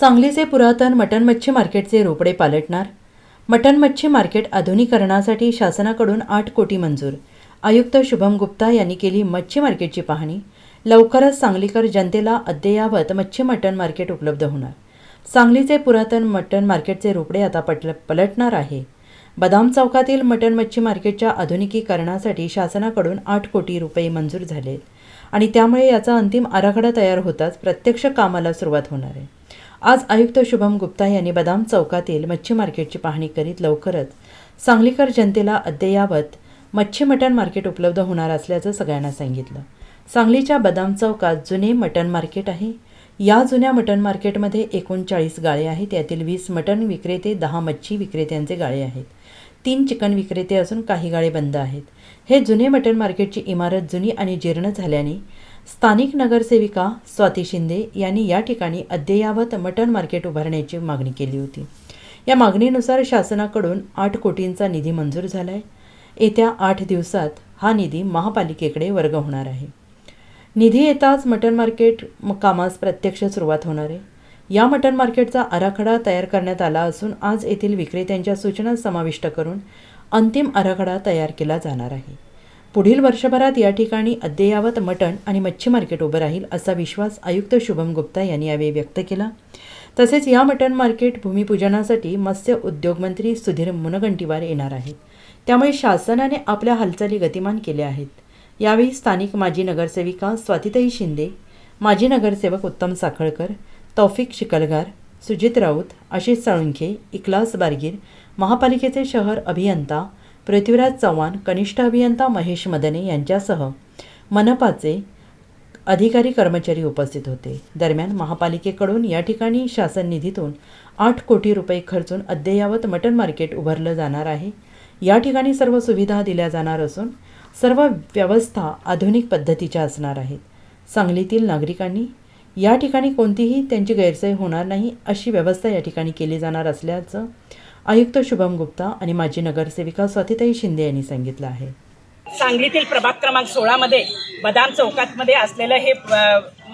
सांगलीचे पुरातन मटण मच्छी मार्केटचे रोपडे पालटणार. मटण मच्छी मार्केट आधुनिकरणासाठी शासनाकडून आठ कोटी मंजूर. आयुक्त शुभम गुप्ता यांनी केली मच्छी मार्केटची पाहणी. लवकरच सांगलीकर जनतेला अद्ययावत मच्छी मटण मार्केट उपलब्ध होणार. सांगलीचे पुरातन मटण मार्केटचे रोपडे आता पटल पलटणार आहे. बदाम चौकातील मटण मच्छी मार्केटच्या आधुनिकीकरणासाठी शासनाकडून आठ कोटी रुपये मंजूर झाले आणि त्यामुळे याचा अंतिम आराखडा तयार होताच प्रत्यक्ष कामाला सुरुवात होणार आहे. आज आयुक्त शुभम गुप्ता यांनी बदाम चौकातील मच्छी मार्केटची पाहणी करीत लवकरच सांगलीकर जनतेला अद्ययावत मच्छी मटण मार्केट उपलब्ध होणार असल्याचं सगळ्यांना सांगितलं. सांगलीच्या बदाम चौकात जुने मटण मार्केट आहे. या जुन्या मटण मार्केटमध्ये एकोणचाळीस गाळे आहेत. यातील वीस मटण विक्रेते दहा मच्छी विक्रेत्यांचे गाळे आहेत. तीन चिकन विक्रेते असून काही गाळे बंद आहेत. हे जुने मटण मार्केटची इमारत जुनी आणि जीर्ण झाल्याने स्थानिक नगरसेविका स्वाती शिंदे यांनी या ठिकाणी अद्ययावत मटण मार्केट उभारण्याची मागणी केली होती. या मागणीनुसार शासनाकडून आठ कोटींचा निधी मंजूर झाला आहे येत्या आठ दिवसात हा निधी महापालिकेकडे वर्ग होणार आहे. निधी येताच मटण मार्केट म- कामास प्रत्यक्ष सुरुवात होणार आहे. या मटण मार्केटचा आराखडा तयार करण्यात आला असून आज येथील विक्रेत्यांच्या सूचना समाविष्ट करून अंतिम आराखडा तयार केला जाणार आहे. पुढील वर्षभरात या ठिकाणी अद्ययावत मटण आणि मच्छी मार्केट उभं राहील असा विश्वास आयुक्त शुभम गुप्ता यांनी यावेळी व्यक्त केला. तसेच या मटण मार्केट भूमिपूजनासाठी मत्स्य उद्योग मंत्री सुधीर मुनगंटीवार येणार आहेत. त्यामुळे शासनाने आपल्या हालचाली गतिमान केल्या आहेत. यावेळी स्थानिक माजी नगरसेविका स्वातिताई शिंदे माजी नगरसेवक उत्तम साखळकर तौफिक शिकलगार सुजित राऊत आशिष साळुंखे इकलास बारगीर महापालिकेचे शहर अभियंता पृथ्वीराज चव्हाण कनिष्ठ अभियंता महेश मदने यांच्यासह मनपाचे अधिकारी कर्मचारी उपस्थित होते. दरम्यान महापालिकेकडून या ठिकाणी शासन निधीतून आठ कोटी रुपये खर्चून अद्ययावत मटण मार्केट उभारलं जाणार आहे. या ठिकाणी सर्व सुविधा दिल्या जाणार असून सर्व व्यवस्था आधुनिक पद्धतीच्या असणार आहेत. सांगलीतील नागरिकांनी या ठिकाणी कोणतीही त्यांची गैरसोय होणार नाही अशी व्यवस्था या ठिकाणी केली जाणार असल्याचं आयुक्त शुभम गुप्ता आणि माजी नगरसेविका स्वातीताई शिंदे यांनी सांगितलं आहे. सांगलीतील प्रभाग क्रमांक सोळामध्ये बदाम चौकातमध्ये असलेलं हे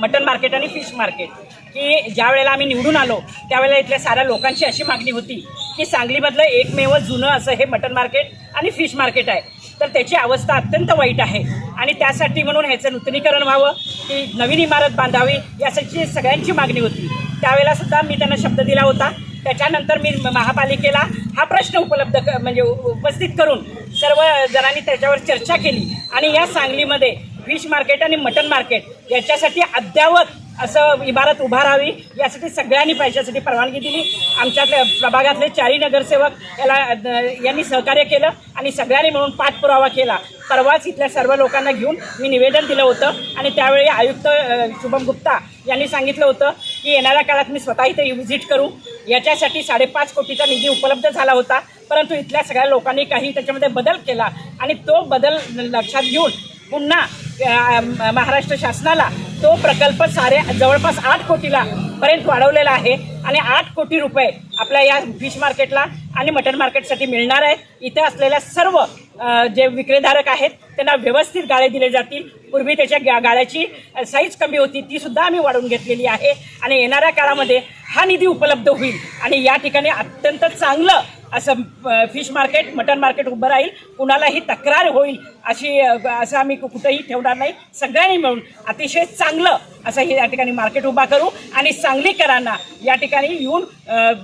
मटन मार्केट आणि फिश मार्केट की ज्या वेळेला आम्ही निवडून आलो त्यावेळेला इथल्या साऱ्या लोकांची अशी मागणी होती की सांगलीमधलं एकमेव जुनं असं हे मटन मार्केट आणि फिश मार्केट आहे. तर त्याची अवस्था अत्यंत वाईट आहे. आणि त्यासाठी म्हणून ह्याचं नूतनीकरण व्हावं की नवीन इमारत बांधावी यासाठी सगळ्यांची मागणी होती. त्यावेळेला सुद्धा मी त्यांना शब्द दिला होता त्याच्यानंतर मी महापालिकेला हा प्रश्न उपलब्ध क म्हणजे उपस्थित करून सर्व जणांनी त्याच्यावर चर्चा केली. आणि या सांगलीमध्ये फिश मार्केट आणि मटन मार्केट याच्यासाठी अद्यावत असं इमारत उभा राहावी यासाठी सगळ्यांनी पैशासाठी परवानगी दिली. आमच्या प्रभागातले चारी नगरसेवक याला यांनी सहकार्य केलं आणि सगळ्यांनी मिळून पाठपुरावा केला. परवाच इथल्या सर्व लोकांना घेऊन मी निवेदन दिलं होतं आणि त्यावेळी आयुक्त शुभम गुप्ता यांनी सांगितलं होतं की येणाऱ्या काळात मी स्वतः इथे व्हिजिट करू. याच्यासाठी साडेपाच कोटीचा निधी उपलब्ध झाला होता. परंतु इथल्या सगळ्या लोकांनी काही त्याच्यामध्ये बदल केला आणि तो बदल लक्षात घेऊन पुन्हा महाराष्ट्र शासनाला तो प्रकल्प सारे जवळपास आठ कोटीला पर्यंत वाढवलेला आहे आणि आठ कोटी रुपये आपल्या या फिश मार्केटला आणि मटन मार्केटसाठी मिळणार आहे. इथे असलेल्या सर्व जे विक्रेधारक आहेत त्यांना व्यवस्थित गाळे दिले जातील. पूर्वी त्याच्या गा गाळ्याची साईज कमी होती ती सुद्धा आम्ही वाढवून घेतलेली आहे. आणि येणाऱ्या काळामध्ये हा निधी उपलब्ध होईल. आणि या ठिकाणी अत्यंत चांगलं असं फिश मार्केट मटन मार्केट उभं राहील. कुणालाही तक्रार होईल अशी असं आम्ही कु- कुठंही ठेवणार नाही. सगळ्यांनी मिळून अतिशय चांगलं असं हे या ठिकाणी मार्केट उभा करू. आणि सांगलीकरांना या ठिकाणी येऊन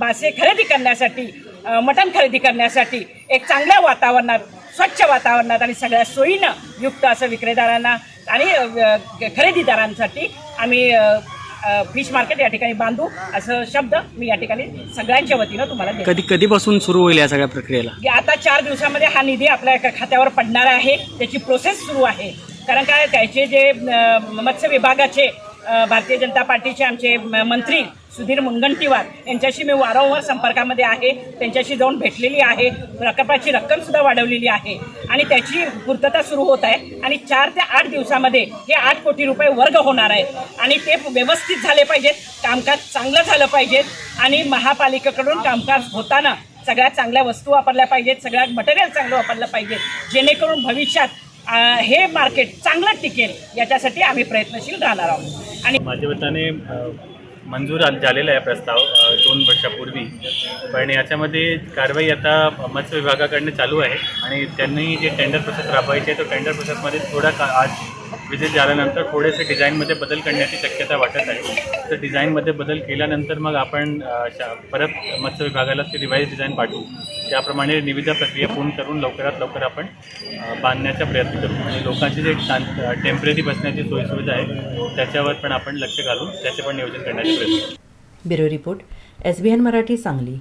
मासे खरेदी करण्यासाठी मटन मटण खरेदी करण्यासाठी एक चांगल्या वातावरणात स्वच्छ वातावरणात आणि सगळ्या सोयीनं युक्त असं विक्रेदारांना आणि खरेदीदारांसाठी आम्ही फिश मार्केट या ठिकाणी बांधू असं शब्द मी या ठिकाणी सगळ्यांच्या वतीनं तुम्हाला कधी कधीपासून सुरू होईल या सगळ्या प्रक्रियेला? आता चार दिवसामध्ये हा निधी आपल्या खात्यावर पडणार आहे. त्याची प्रोसेस सुरू आहे. कारण काय त्याचे जे मत्स्य विभागाचे भारतीय जनता पार्टीचे आमचे मंत्री सुधीर मुनगंटीवार यांच्याशी मी वारंवार संपर्कामध्ये आहे. त्यांच्याशी जाऊन भेटलेली आहे. प्रकल्पाची रक्कमसुद्धा वाढवलेली आहे. आणि त्याची पूर्तता सुरू होत आहे. आणि चार ते आठ दिवसामध्ये हे आठ कोटी रुपये वर्ग होणार आहेत आणि ते व्यवस्थित झाले पाहिजेत. कामकाज चांगलं झालं पाहिजेत. आणि महापालिकेकडून कामकाज होताना सगळ्यात चांगल्या वस्तू वापरल्या पाहिजेत. सगळ्यात मटेरियल चांगलं वापरलं पाहिजे जेणेकरून भविष्यात हे मार्केट चांगलं टिकेल. याच्यासाठी आम्ही प्रयत्नशील राहणार आहोत. आणि माझ्या मताने मंजूर झालेला आहे प्रस्ताव दोन वर्षापूर्वी. पण याच्यामध्ये कारवाई आता मत्स्य विभागाकडनं चालू आहे आणि त्यांनी जे टेंडर प्रोसेस राबवायची आहे तो टेंडर प्रोसेसमध्ये थोडा का आज विजिट झाल्यानंतर थोडेसे डिझाईनमध्ये बदल करण्याची शक्यता वाटत आहे. तर डिझाईनमध्ये बदल केल्यानंतर मग आपण शा- परत मत्स्य विभागाला ते रिवाईज डिझाईन पाठवू. त्याप्रमाणे निविदा प्रक्रिया पूर्ण करून लवकरात लवकर आपण बांधण्याचा प्रयत्न करू. आणि लोकांची जे टेंपररी बसण्याची सोयीसुविधा आहे त्याच्यावर पण आपण लक्ष घालून त्याचे पण नियोजन करण्याचे प्रयत्न करू. Bureau report S B N Marathi Sangli.